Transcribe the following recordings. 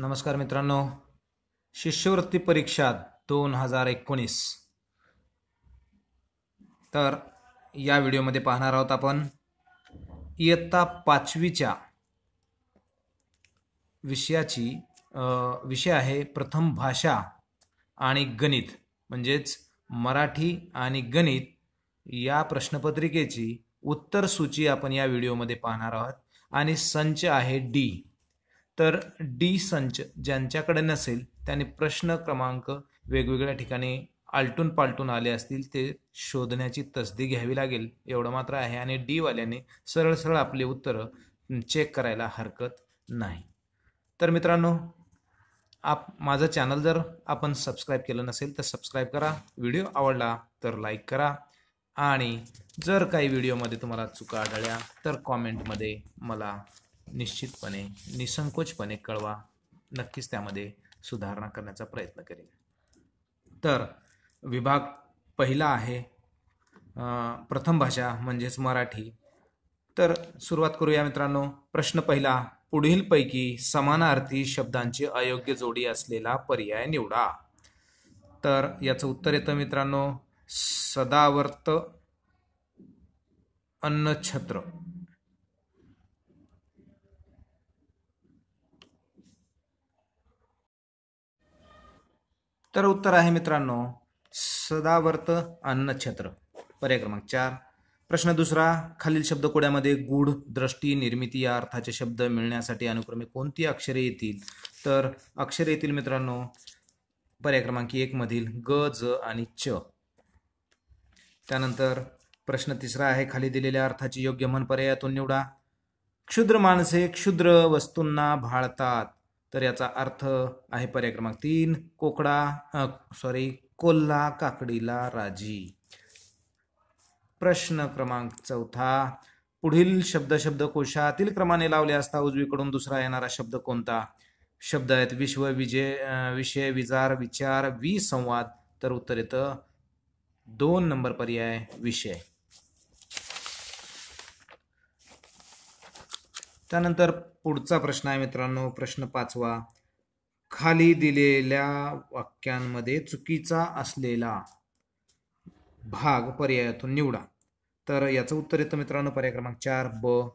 नमस्कार मित्रांनो. शिष्यवृत्ती परीक्षा दोन हजार एकोणीस. तर या व्हिडिओमध्ये पाहणार आहोत आपण इयत्ता पाचवीच्या विषयाची विषय आहे प्रथम भाषा आणि गणित. म्हणजेच मराठी आणि गणित या प्रश्नपत्रिकेची उत्तर सूची आपण या व्हिडिओमध्ये पाहणार आहोत. आणि संच आहे डी. तर डी संच ज्यांच्याकडे नसेल त्यांनी प्रश्न क्रमांक वेगवेगळ्या ठिकाणी आलटून पालटून आले असतील ते शोधण्याची तसदी घ्यावी लागेल एवढं मात्र आहे. आणि डी वाल्याने सरळ सरळ आपले उत्तरं चेक करायला हरकत नाही. तर मित्रांनो आप माझं चॅनल जर आपण सबस्क्राईब केलं नसेल तर सबस्क्राईब करा. व्हिडिओ आवडला तर लाईक करा. आणि जर काही व्हिडिओमध्ये तुम्हाला चुका आढळल्या तर कॉमेंटमध्ये मला निश्चितपणे निसंकोचपणे कळवा. नक्कीच त्यामध्ये सुधारणा करण्याचा प्रयत्न करेन. तर विभाग पहिला आहे प्रथम भाषा म्हणजेच मराठी. तर सुरुवात करूया मित्रांनो. प्रश्न पहिला पुढीलपैकी समानार्थी शब्दांची अयोग्य जोडी असलेला पर्याय निवडा. तर याचं उत्तर येतं मित्रांनो. सदावर्त अन्नछत्र. तर उत्तर आहे मित्रांनो सदावर्त अन्नछत्र. पर्याय क्रमांक चार. प्रश्न दुसरा खालील शब्दकोड्यामध्ये गूढ दृष्टी निर्मिती या अर्थाचे शब्द मिळण्यासाठी अनुक्रमे कोणती अक्षरे येतील? तर अक्षरे येतील मित्रांनो पर्याय क्रमांक एक मधील ग ज आणि च. त्यानंतर प्रश्न तिसरा आहे खाली दिलेल्या अर्थाची योग्य म्हण पर्यायातून निवडा. क्षुद्र माणसे क्षुद्र वस्तूंना भाळतात. तर याचा अर्थ आहे पर्याय क्रमांक तीन कोकडा सॉरी कोल्हा काकडीला राजी. प्रश्न क्रमांक चौथा पुढील शब्द शब्दकोशातील क्रमाने लावले असता उजवीकडून दुसरा येणारा शब्द कोणता? शब्द आहेत विश्व विजय विषय विचार विचार वि संवाद तर उत्तर येतं दोन नंबर पर्याय विषय. त्यानंतर पुढचा प्रश्न आहे मित्रांनो प्रश्न पाचवा. खाली दिलेल्या वाक्यांमध्ये चुकीचा असलेला भाग पर्यायातून निवडा. तर याचं उत्तर येतं मित्रांनो पर्याय क्रमांक चार ब.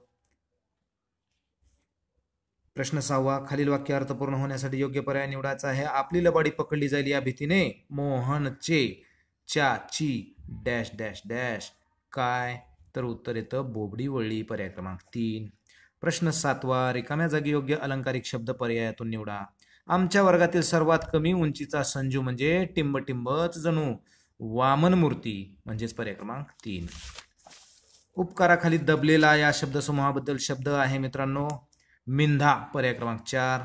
प्रश्न सहावा खालील वाक्य अर्थपूर्ण होण्यासाठी योग्य पर्याय निवडायचा आहे. आपली लबाडी पकडली जाईल या भीतीने. मोहनचे च्या ची डॅश डॅश डॅश. काय? तर उत्तर येतं बोबडी वळली पर्याय क्रमांक तीन. प्रश्न सातवा रिकाम्या जागी योग्य अलंकारिक शब्द पर्यायातून निवडा. आमच्या वर्गातील सर्वात कमी उंचीचा संजू म्हणजे टिंब टिंबच जणू. वामन मूर्ती म्हणजेच पर्याय क्रमांक तीन. उपकाराखाली दबलेला या शब्दसमूहाबद्दल शब्द आहे मित्रांनो. मिंधा पर्याय क्रमांक चार.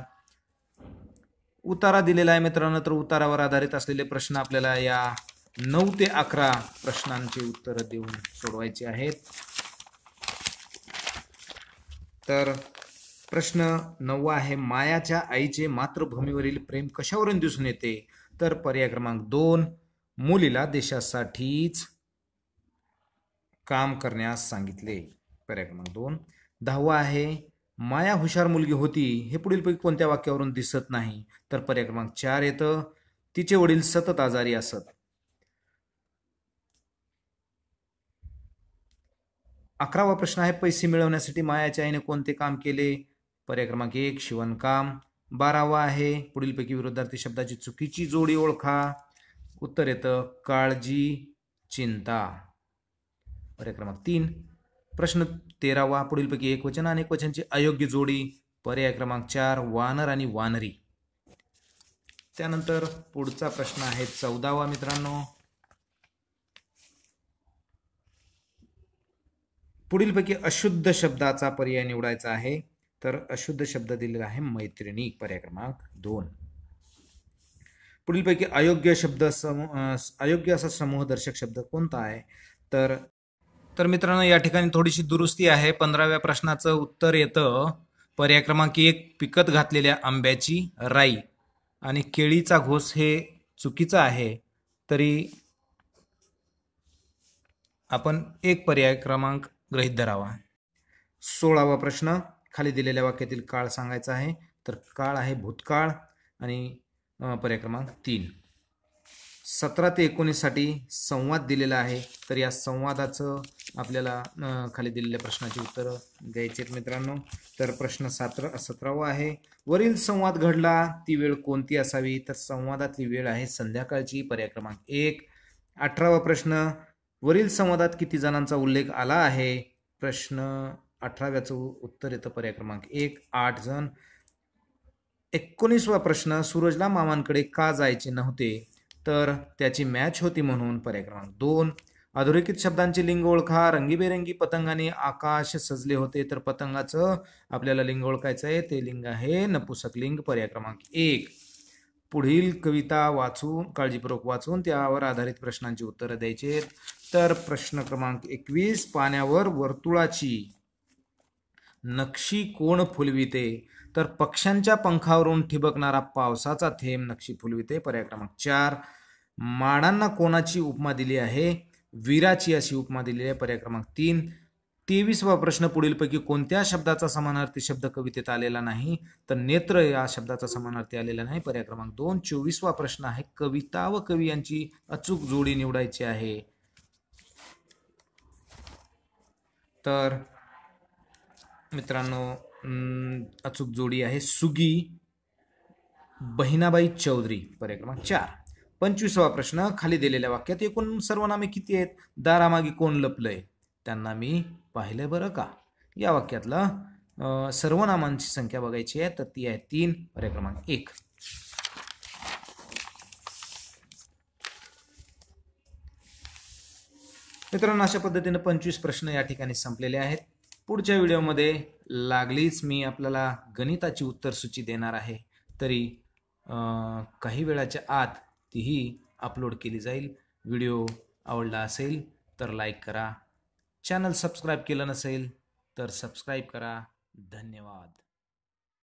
उतारा दिलेला आहे मित्रांनो तर उतारावर आधारित असलेले प्रश्न आपल्याला या नऊ ते अकरा प्रश्नांची उत्तरं देऊन सोडवायची आहेत. तर प्रश्न नववा आहे मायाच्या आईचे मातृभूमीवरील प्रेम कशावरून दिसून येते? तर पर्याय क्रमांक दोन मुलीला देशासाठीच काम करण्यास सांगितले. पर्याय क्रमांक दोन. दहावा आहे माया हुशार मुलगी होती हे पुढीलपैकी कोणत्या वाक्यावरून दिसत नाही? तर पर्याय क्रमांक चार येतं तिचे वडील सतत आजारी असत. अकरावा प्रश्न आहे पैसे मिळवण्यासाठी मायाच्या आईने कोणते काम केले? पर्याय क्रमांक एक शिवणकाम. बारावा आहे पुढीलपैकी विरोधार्थी शब्दाची चुकीची जोडी ओळखा. उत्तर येतं काळजी चिंता. पर्याय क्रमांक तीन. प्रश्न तेरावा पुढीलपैकी एक वचन आणि एक वचनची अयोग्य जोडी. पर्याय क्रमांक चार वानर आणि वानरी. त्यानंतर पुढचा प्रश्न आहे चौदावा मित्रांनो. पुढीलपैकी अशुद्ध शब्दाचा पर्याय निवडायचा आहे. तर अशुद्ध शब्द दिलेला आहे मैत्रिणी पर्याय क्रमांक दोन. पुढीलपैकी अयोग्य शब्द समूह अयोग्य असा समूहदर्शक शब्द कोणता आहे? तर तर मित्रांनो या ठिकाणी थोडीशी दुरुस्ती आहे. पंधराव्या प्रश्नाचं उत्तर येतं. पर्याय क्रमांक एक पिकत घातलेल्या आंब्याची राई आणि केळीचा घोस हे चुकीचं आहे. तरी आपण एक पर्याय क्रमांक गृहीत धरावा. सोळावा प्रश्न. खाली दिलेल्या वाक्यातील काळ सांगायचा आहे. तर काळ आहे भूतकाळ आणि पर्याय क्रमांक तीन. सतरा ते एकोणीससाठी संवाद दिलेला आहे. तर या संवादाचं आपल्याला खाली दिलेल्या प्रश्नाची उत्तरं द्यायची आहेत मित्रांनो. तर प्रश्न सातरा सतरावा आहे. वरील संवाद घडला ती वेळ कोणती असावी? तर संवादातली वेळ आहे संध्याकाळची. पर्याय क्रमांक एक. अठरावा प्रश्न. वरील संवादात किती जणांचा उल्लेख आला आहे? प्रश्न अठराव्याचं उत्तर येतं पर्याय क्रमांक एक. आठ जण. एकोणीसवा प्रश्न सूरजला मामांकडे का जायचे नव्हते? तर त्याची मॅच होती म्हणून पर्याय क्रमांक दोन. अधोरेखित शब्दांची लिंग ओळखा. रंगीबेरंगी पतंगाने आकाश सजले होते तर पतंगाचं आपल्याला लिंग ओळखायचं आहे. ते लिंग आहे नपुसक लिंग पर्याय क्रमांक एक. पुढील कविता वाचून काळजीपूर्वक वाचून त्यावर आधारित प्रश्नांची उत्तरं द्यायची आहेत. तर प्रश्न क्रमांक एकवीस पाण्यावर वर्तुळाची. नक्षी कोण फुलविते? तर पक्ष्यांच्या पंखावरून ठिबकणारा पावसाचा थेंब नक्षी फुलविते. पर्याय क्रमांक चार. माडांना कोणाची उपमा दिली आहे? वीराची अशी उपमा दिलेली आहे. पर्याय क्रमांक तीन. तेवीसवा प्रश्न पुढीलपैकी कोणत्या शब्दाचा समानार्थी शब्द कवितेत आलेला नाही? तर नेत्र या शब्दाचा समानार्थी आलेला नाही. पर्याय क्रमांक दोन. चोवीसवा प्रश्न आहे कविता व कवी यांची अचूक जोडी निवडायची आहे. तर मित्रांनो अचूक जोडी आहे सुगी बहिणाबाई चौधरी पर्याय क्रमांक चार. पंचवीसावा प्रश्न खाली दिलेल्या वाक्यात एकूण सर्वनामे किती आहेत? दारामागे कोण लपलंय? त्यांना मी पाहिलंय बरं का? या वाक्यातलं सर्वनामांची संख्या बघायची आहे तर ती आहे तीन पर्याय क्रमांक एक. मित्रांनो अशा पद्धतीने पंचवीस प्रश्न या ठिकाणी संपलेले आहेत. पुढच्या व्हिडिओमध्ये लागलीच मी आपल्याला गणिताची उत्तरसूची देणार आहे. तरी काही वेळाच्या आत तीही अपलोड केली जाईल. व्हिडिओ आवडला असेल तर लाईक करा. चॅनल सबस्क्राईब केलं नसेल तर सबस्क्राईब करा. धन्यवाद.